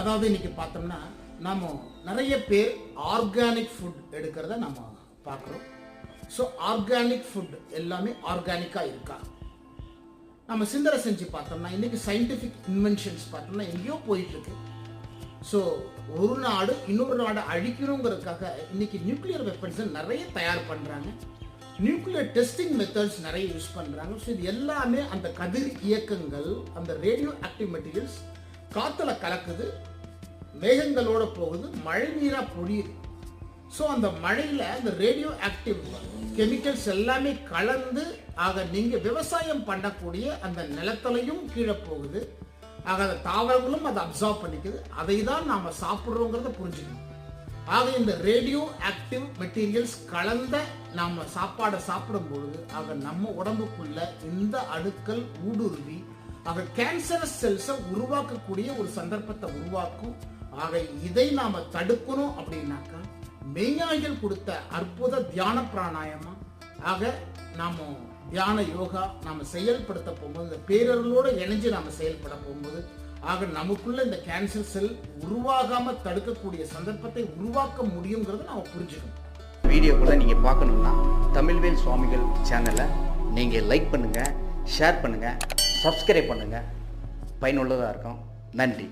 அதாவது இன்னைக்கு பார்த்தோம்னா நாம் நிறைய பேர் ஆர்கானிக் ஃபுட் எடுக்கிறத நம்ம பார்க்குறோம். ஸோ ஆர்கானிக் ஃபுட் எல்லாமே ஆர்கானிக்காக இருக்கா? நம்ம சிந்தனை செஞ்சு பார்த்தோம்னா இன்றைக்கி சயின்டிஃபிக் இன்வென்ஷன்ஸ் பார்த்தோம்னா எங்கேயோ போயிட்டுருக்கு. ஸோ ஒரு நாடு இன்னொரு நாடு அழிக்கணுங்கிறதுக்காக இன்னைக்கு நியூக்ளியர் வெப்பன்ஸ் நிறைய தயார் பண்ணுறாங்க நியூக்ளியர் டெஸ்டிங் மெத்தட்ஸ் நிறைய யூஸ் பண்ணுறாங்க ஸோ இது எல்லாமே அந்த கதிர் இயக்கங்கள் அந்த ரேடியோ ஆக்டிவ் மெட்டீரியல்ஸ் காற்றுல கலக்குது மேகங்களோட போகுது மழை நீராக பொழியுது. ஸோ அந்த மழையில் அந்த ரேடியோ ஆக்டிவ் கெமிக்கல்ஸ் எல்லாமே கலந்து ஆக நீங்கள் விவசாயம் பண்ணக்கூடிய அந்த நிலத்தலையும் கீழே போகுது. ஆக அந்த தாவரங்களும் அதை அப்சார்ப் பண்ணிக்குது. அதை தான் நாம் சாப்பிட்றோங்கிறத புரிஞ்சுக்கணும். ஆக இந்த ரேடியோ ஆக்டிவ் மெட்டீரியல்ஸ் கலந்த நாம் சாப்பாடை சாப்பிடும் பொழுது ஆக நம்ம உடம்புக்குள்ள இந்த அணுக்கள் ஊடுருவி ஆக கேன்சரஸ் செல்ஸை உருவாக்கக்கூடிய ஒரு சந்தர்ப்பத்தை உருவாக்கும். ஆக இதை நாம தடுக்கணும் அப்படின்னாக்கா மெய்ஞானிகள் கொடுத்த அற்புத தியான பிராணாயமா ஆக நாம தியான யோகா நாம செயல்படுத்த போகும்போது இந்த பேரர்களோடு இணைஞ்சு நாம செயல்பட போகும்போது ஆக நமக்குள்ள இந்த கேன்சர் செல் உருவாகாம தடுக்கக்கூடிய சந்தர்ப்பத்தை உருவாக்க முடியுங்கிறத நாம புரிஞ்சுக்கணும். வீடியோக்குள்ளே நீங்கள் பார்க்கணுன்னா தமிழ்வேல் சுவாமிகள் சேனலை நீங்கள் லைக் பண்ணுங்கள் ஷேர் பண்ணுங்கள் சப்ஸ்கிரைப் பண்ணுங்கள் பயனுள்ளதாக இருக்கும். நன்றி.